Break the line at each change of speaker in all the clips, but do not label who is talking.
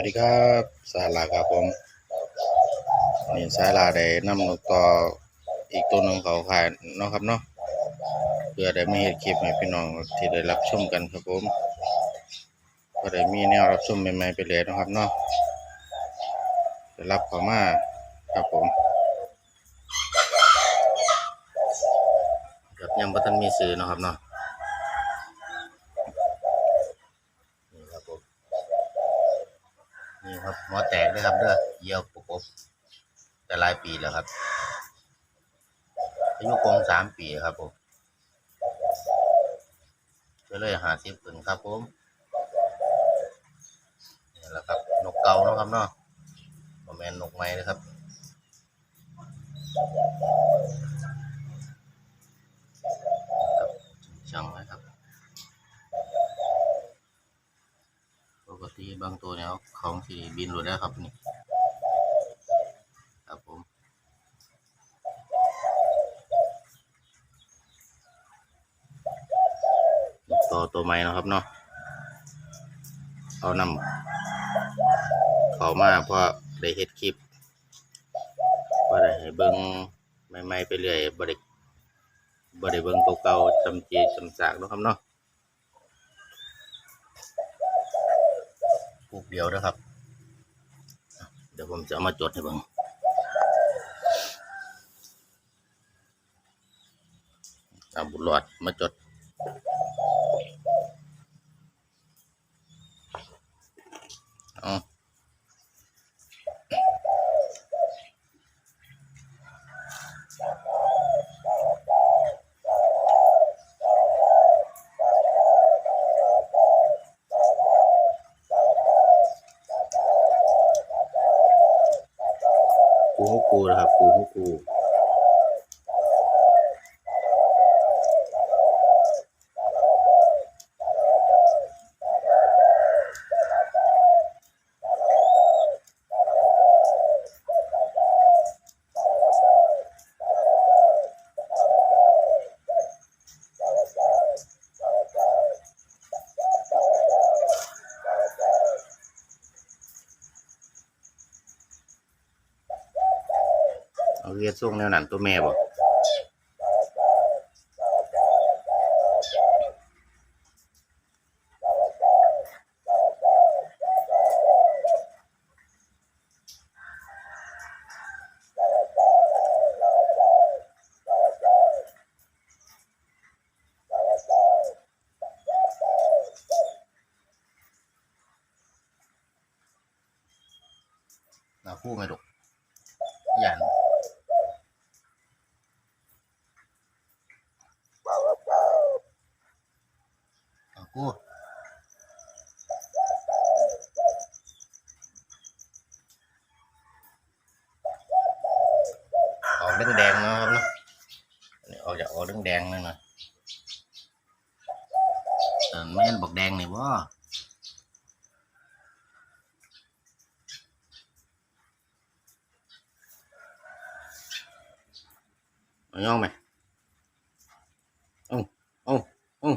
วัสดีครับสาลาครับผมนี่สาลาได้นำนกต่ออีกตัวหนึ่งเขาขายเนาะครับเนาะเพื่อได้มีเฮ็ดคลิปให้พี่น้องที่ได้รับชมกันครับผมก็ได้มีแนวรับชมใหม่ๆไปเลยนะครับเนาะได้รับเข้ามาครับผมครับยังบ่ทันมีสื่อนะครับเนาะนี่ครับผม นี่ครับหัวแตกด้วยครับเด้อเยี่ยวประกบแต่หลายปีแล้วครับอายุกงสามปีครับผมก็เลยหาสิบขึ้นครับผมนี่แหละครับนกเก่าเนาะครับเนาะโมแมนนกใหม่นะครับครับช่างไว้ครับ ปกติบางตัวเนี่ยของสีบินหลุดได้ครับนี่ครับผมตัวตัวใหม่นะครับเนาะเอานำเขามาเพราะได้เฮ็ดคลิปว่ได้ให้เบิ่งใหม่ๆไปเรื่อยบ่ได้บ่ได้เบิ่งเก่าๆจำเจจำสากเนาะครับเนาะ ปลู กเดียวนะครับ เดี๋ยวผมจะมาจดให้เบิ่งเอาบุญหลอดมาจด เอาเรียส่งแนวนั้นตัวแม่บ่นาคู่ไหมลูกยัน เอากูออกแดงๆนะครับเนาะอันนี้ออกจากออก แดงๆนั่นนะเออแม่นบอกแดงนี่บ่เอาย่องไหมเอ้าเอ้าเอ้า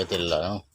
Ito lang.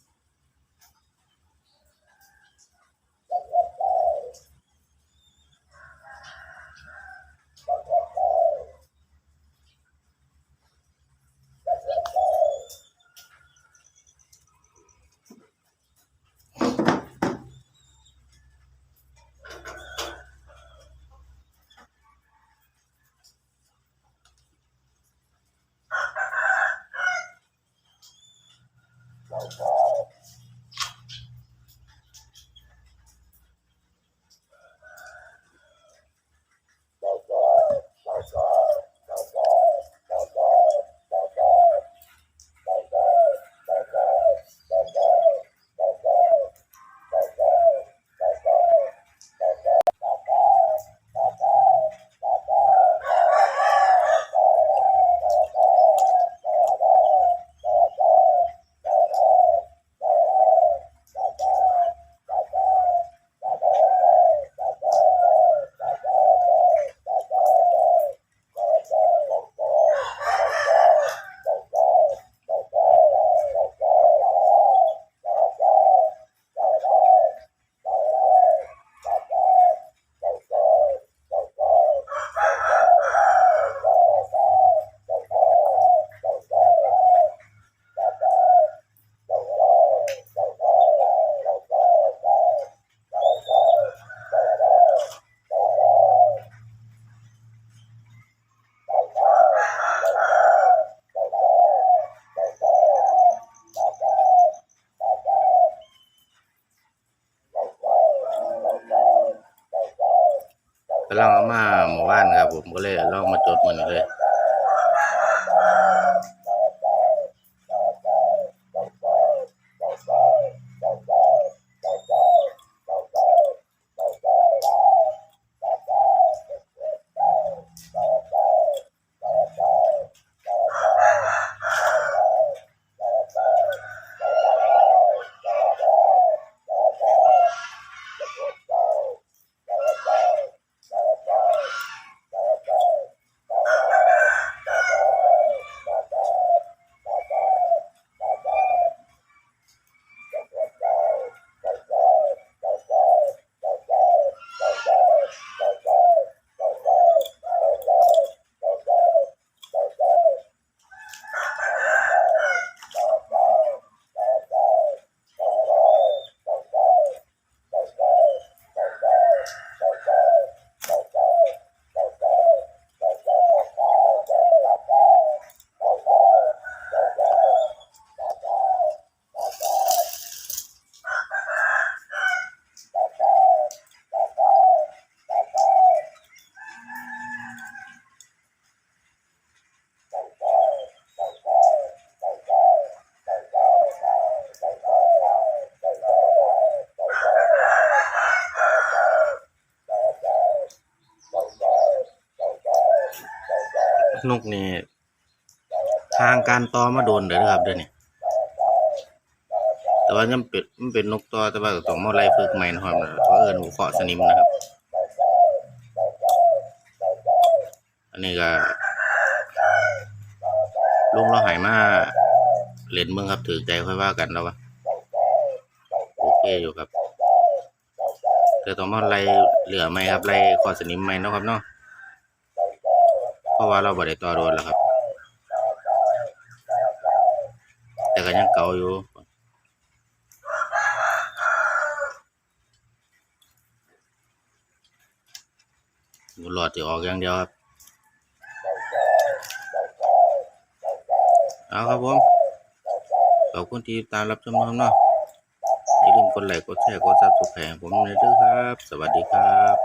ำลังเอามาหมู่บ้านครับผมก็เลยลองมาจดมันเลย นกนี่ทางการต่อมาโดนเด้อครับเด้อนี่แต่ว่ายังเป็นมันเป็นนกตอแต่ว่าต้องมาไล่ฝึกใหม่นะครับเพราะเอิ้นหัวเคาะสนิมนะครับ อันนี้ก็ลุงเราหายมาเล่นเมืองครับถือใจค่อยว่ากันแล้ววะโอเคอยู่ครับเดี๋ยวต้องมาไล่เหลือไหมครับไล่คอสนิมไหมนะครับเนาะ ราะว่าเราบ่ได้ต่อโดนแล้วครับ แต่ก็ยังเก่าอยู่หลอดจะออกอย่างเดียวครับ เอาครับผม ขอบคุณที่ตามรับชมนะครับเนาะอย่าลืมกดไลค์กดแชร์กดซับสไครต์ผมเลยด้วยครับ สวัสดีครับ